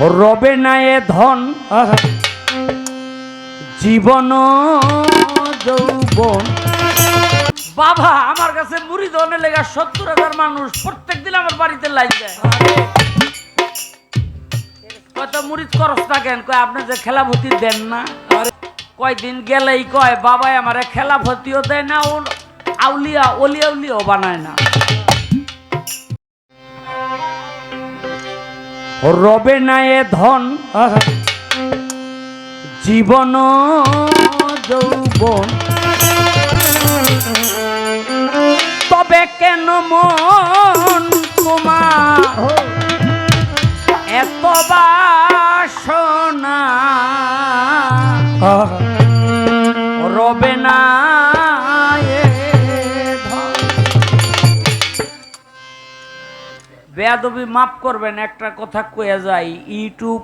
রবে না এ ধন। জীবন যৌবন। বাবা, আমার কাছে মুড়ি দনে লেগা সত্তর হাজার মানুষ প্রত্যেক দিন আমার বাড়িতে লাইন দেয়। কত মুড়ি করস না কেন? কয়, আপনি যে খেলা ভর্তি দেন না? কয়দিন গেলেই কয়, বাবাই আমারে খেলা ভর্তিও দেয় না আউলিয়া অলিয়া উলিয়াও বানায় না। রবে না এ ধন। জীবন যৌবন। তবে কেন মন তোমার? এত বাসনা। রবে না বেয়াদবি মাফ করবেন একটা কথা কয়ে যাই ইউটিউব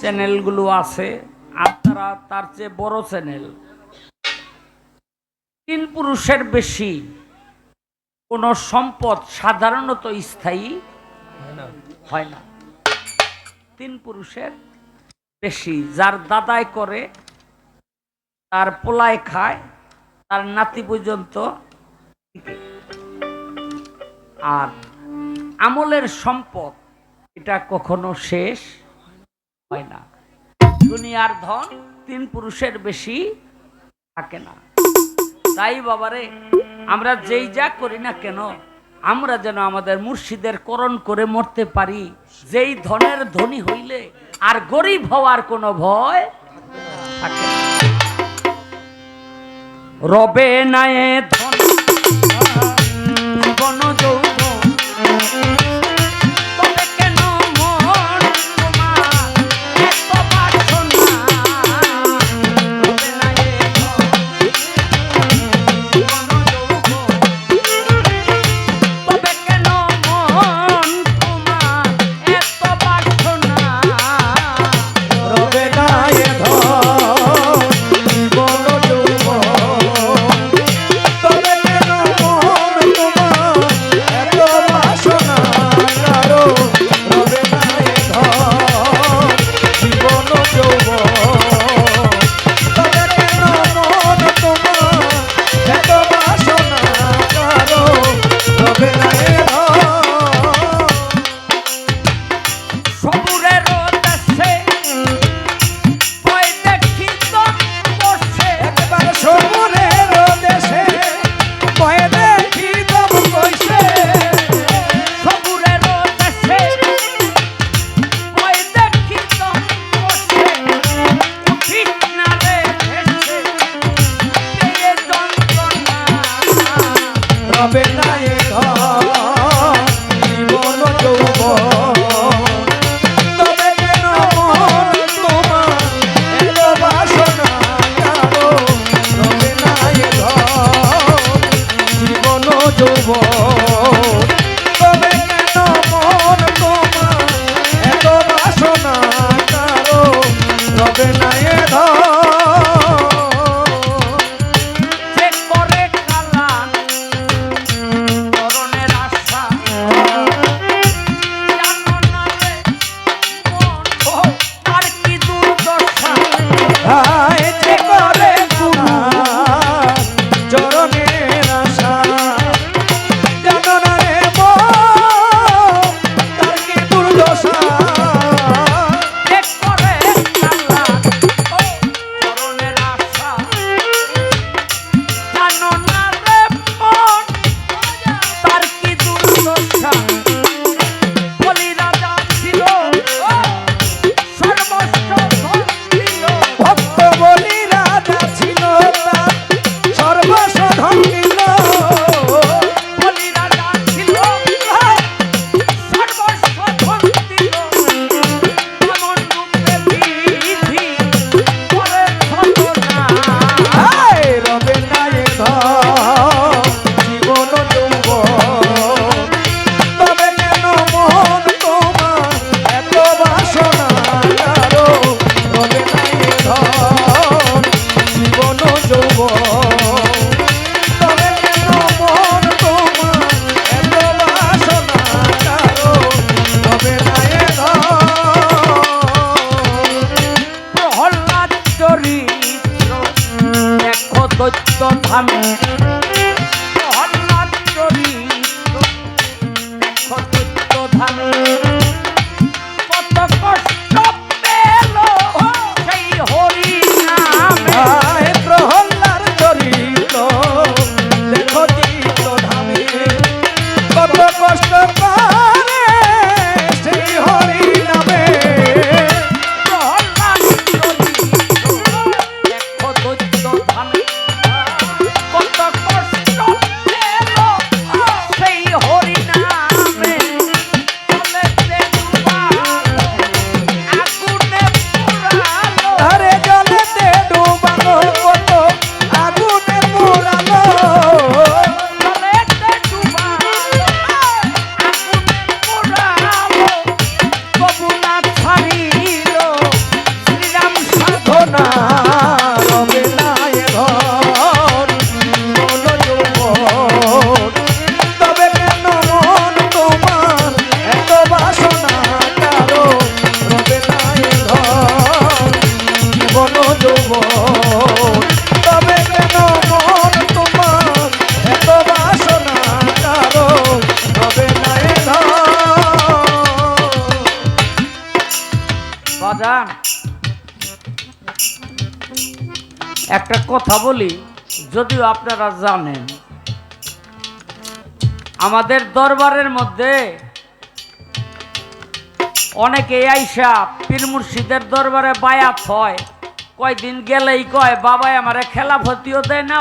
চ্যানেলগুলো আছে আপনারা তার চেয়ে বড় চ্যানেল। তিন পুরুষের বেশি কোনো সম্পদ সাধারণত স্থায়ী হয় না। তিন পুরুষের বেশি যার দাদাই করে তার পোলায় খায় তার নাতি পর্যন্ত আর আমলের সম্পদ, এটা কখনো শেষ হয় না। দুনিয়ার ধন তিন পুরুষের বেশি থাকে না। তাই বাবারে, আমরা যেই যা করি না কেন, আমরা যেন আমাদের মুর্শিদের করণ করে মরতে পারি। যেই ধনের ধনী হইলে আর গরিব হওয়ার কোনো ভয় থাকে না। রবে না এ ধন কথা বলি, যদিও আপনারা জানেন, আমাদের দরবারের মধ্যে অনেকে আইসা পীর মুর্শিদের দরবারে বায়াত হয়। কয়দিন গেলেই কয়, বাবাই আমারে খেলাফতিও দেয় না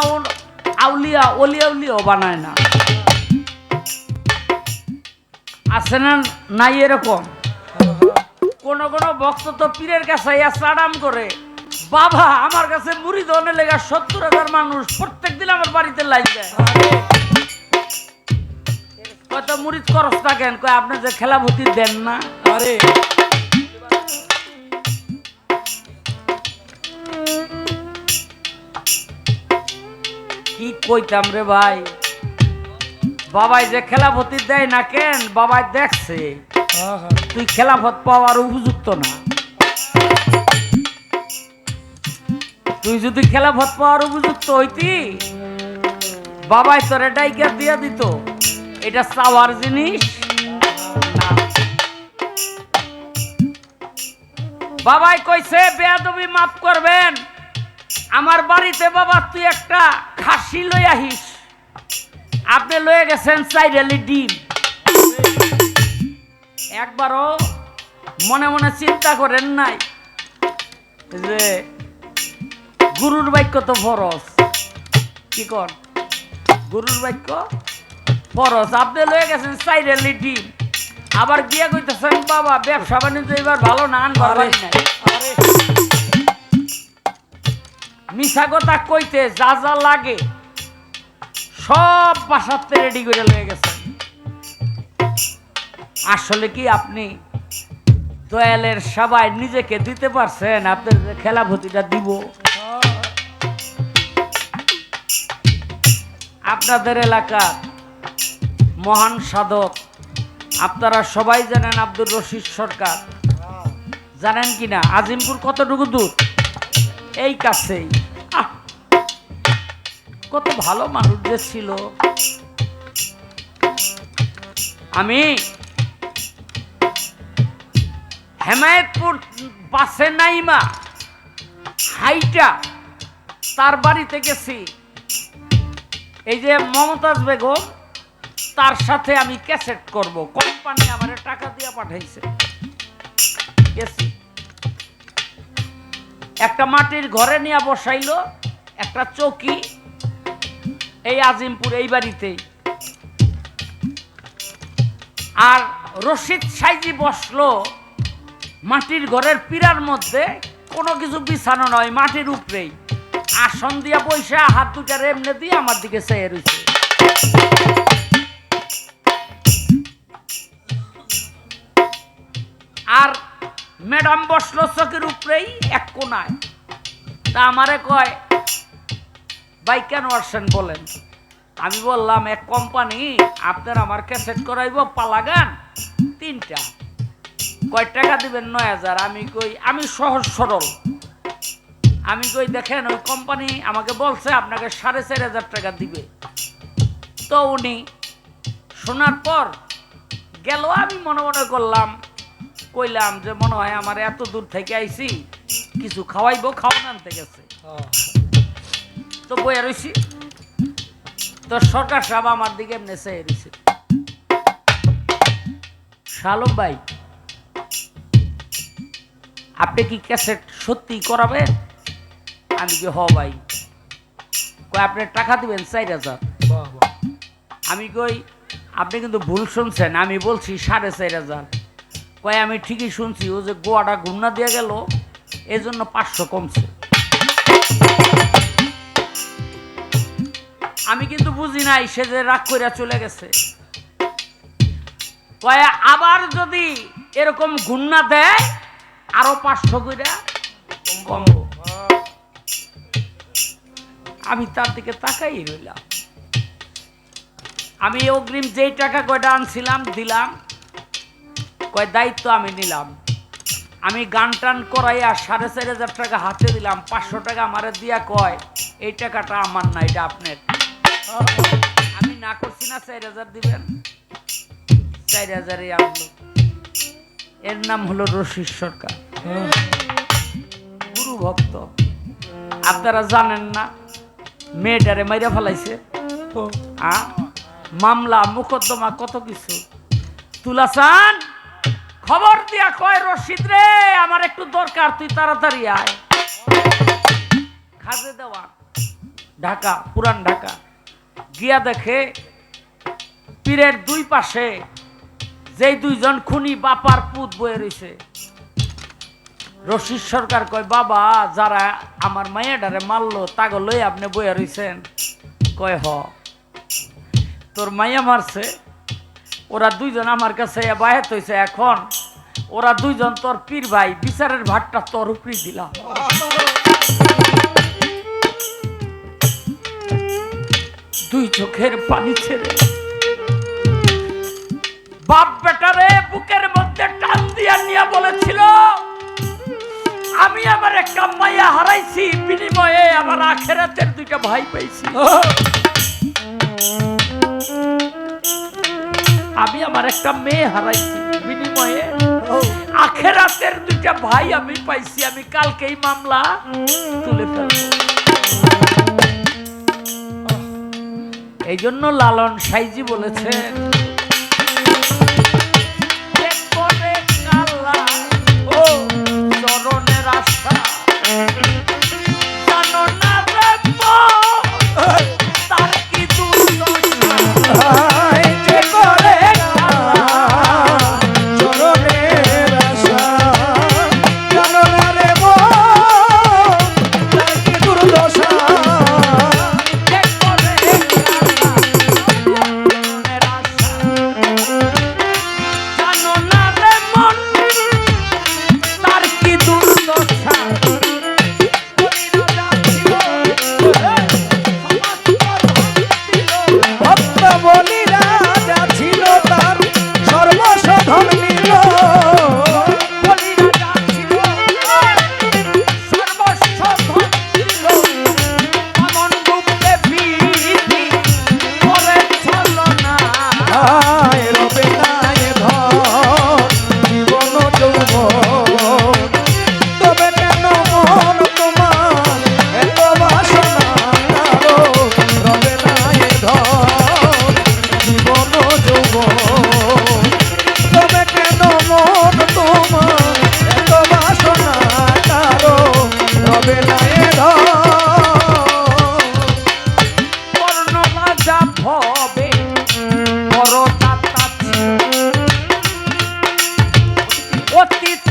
আউলিয়া অলিয়া উলিয়াও বানায় না। আছে না নাই এরকম? কোন কোন ভক্ত তো পীরের কাছে ইয়া করে। বাবা আমার কাছে মুড়ি দনে লেগা সত্তর হাজার মানুষ প্রত্যেক দিন আমার বাড়িতে লাইন দেয়। কত মুড়ি থাকেন কয় আপনি যে খেলাভূতি দেন না। আরে। কি কইতাম রে ভাই? বাবাই যে খেলাভূতি দেয় না কেন বাবাই দেখছে। তুই খেলাফত পাওয়ার উপযুক্ত না। তুই যদি খেলাফত পাওয়ার উপযুক্ত হইতি, বাবাই তোরে ডাইকা দিয়া দিত। এটা চাওয়ার জিনিস? বাবাই কইছে, বেয়াদবি মাফ করবেন। আমার বাড়িতে বাবা, তুই একটা খাসি লই আহিস। আপনি লয়ে গেছেন চাইরালি ডিম। একবারও মনে মনে চিন্তা করেন নাই যে গুরুর বাক্য তো ফরজ। কি কর? গুরুর বাক্য ফরজ। আপনি লয়ে গেছেন চাইরালি ডিম আবার গিয়ে কইতেছেন বাবা ব্যবসা বাণিজ্য এবার ভালো না পারি নাই। মিশা কথা কইতে যা যা লাগে সব বাসাতে রেডি করে লয়ে গেছেন। আসলে কি আপনি দয়ালের সবাই নিজেকে দিতে পারছেন? আপনার যে খেলাভূতিটা দিব। আপনাদের এলাকার মহান সাধক। আপনারা সবাই জানেন আব্দুর রশিদ সরকার। জানেন কি না? আজিমপুর কতটুকু দূর? এই কাছেই। কত ভালো মানুষ যে ছিল। আমি হেমায়তপুর বাসে নাইমা, হাইটা, তার বাড়িতে গেছি। এই যে মমতাজ বেগম, তার সাথে আমি ক্যাসেট করব। কোম্পানি আমার টাকা দিয়ে পাঠাইছে। একটা মাটির ঘরে নিয়ে বসাইলো, একটা চৌকি এই আজিমপুর, এই বাড়িতেই। আর রশিদ সাইজি বসল মাটির ঘরের পীড়ার মধ্যে, কোনো কিছু বিছানো নয়, মাটির উপরেই। আসন দিয়া পয়সা হাত দুটার এমনি দিয়ে আমার দিকে চেয়ে রয়েছে আর ম্যাডাম বসল চোখের উপরেই, এক কোনায়। তা আমারে কয়, ভাই, কেন আসছেন বলেন? আমি বললাম, এক কোম্পানি, আপনার আমার ক্যাসেট করাইব পালাগান, তিনটা। কয়, টাকা দিবেন নয় হাজার। আমি কই, আমি সহজ সরল। আমি কই দেখেন ওই কোম্পানি আমাকে বলছে আপনাকে সাড়ে চার হাজার টাকা দিবে। তো উনি শোনার পর গেল আমি মনে মনে করলাম কইলাম যে মনে হয় আমার এত দূর থেকে আইছি কিছু খাওয়াইবো খাওয়ান আনতে গেছে। তো বইয়া রইছি। তো সরকার সাহেব আমার দিকে এমনি চেয়ে রইছে। শালম ভাই আপনি কি ক্যাসেট সত্যি করাবেন? আমি কি হ ভাই। কই আপনি টাকা দিবেন, চার হাজার? আমি কই, আপনি কিন্তু ভুল শুনছেন, আমি বলছি সাড়ে চার হাজার। কয়, আমি ঠিকই শুনছি, ও যে গোয়াটা ঘুমনা দিয়ে গেল, এজন্য পাঁচশো কমছে। আমি কিন্তু বুঝি নাই, সে যে রাগ করে চলে গেছে। কয়, আবার যদি এরকম ঘুন্না দেয়, আরও পাঁচশো কইরা কমবো। আমি তার দিকে তাকাই রইলাম। আমি অগ্রিম যেই টাকা কয়টা আনছিলাম, দিলাম, কয় দায়িত্ব আমি নিলাম। আমি গান টান করাইয়া সাড়ে চার হাজার টাকা হাতে দিলাম, পাঁচশো টাকা আমারে দিয়া কয়, এই টাকাটা আমার না, এটা আপনার। আমি না করছি না, চার হাজার দিবেন। চার হাজারই আনলো। এর নাম হলো রশিদ সরকার। গুরু ভক্ত। আপনারা জানেন না মেয়েটারে মাইরা ফেলাইছে। আ মামলা মুকদ্দমা কত কিছু। তুলাসান খবর দিয়া কয় রশিদ রে আমার একটু দরকার তুই তাড়াতাড়ি আয়। খাজে দেওয়া ঢাকা পুরান ঢাকা। গিয়া দেখে পীরের দুই পাশে যেই দুইজন খুনি বাপার পুত বয়ে রইছে। রশিদ সরকার কয়, বাবা, যারা আমার মাইয়াডারে মারলো, তাগো লই আপনি বইয়া রইছেন। কয়, হ। তোর মাইয়া মারছে, ওরা দুইজন আমার কাছে বাহেত হয়েছে এখন। ওরা দুইজন তোর পীর ভাই, বিচারের ভাতটা তোর উপরে দিলাম দুই চোখের পানি ছেড়ে বাপ বেটারে বুকের মধ্যে টান দিয়া নিয়া বলেছিল আমি আমার একটা মাইয়া হারাইছি বিনিময়ে আমার আখেরাতের দুইটা ভাই পাইছি। আমি আমার একটা মেয়ে হারাইছি বিনিময়ে আখেরাতের দুইটা ভাই আমি পাইছি আমি কালকেই মামলা তুলে ফেলব। এই জন্য লালন সাইজি বলেছেন অতীত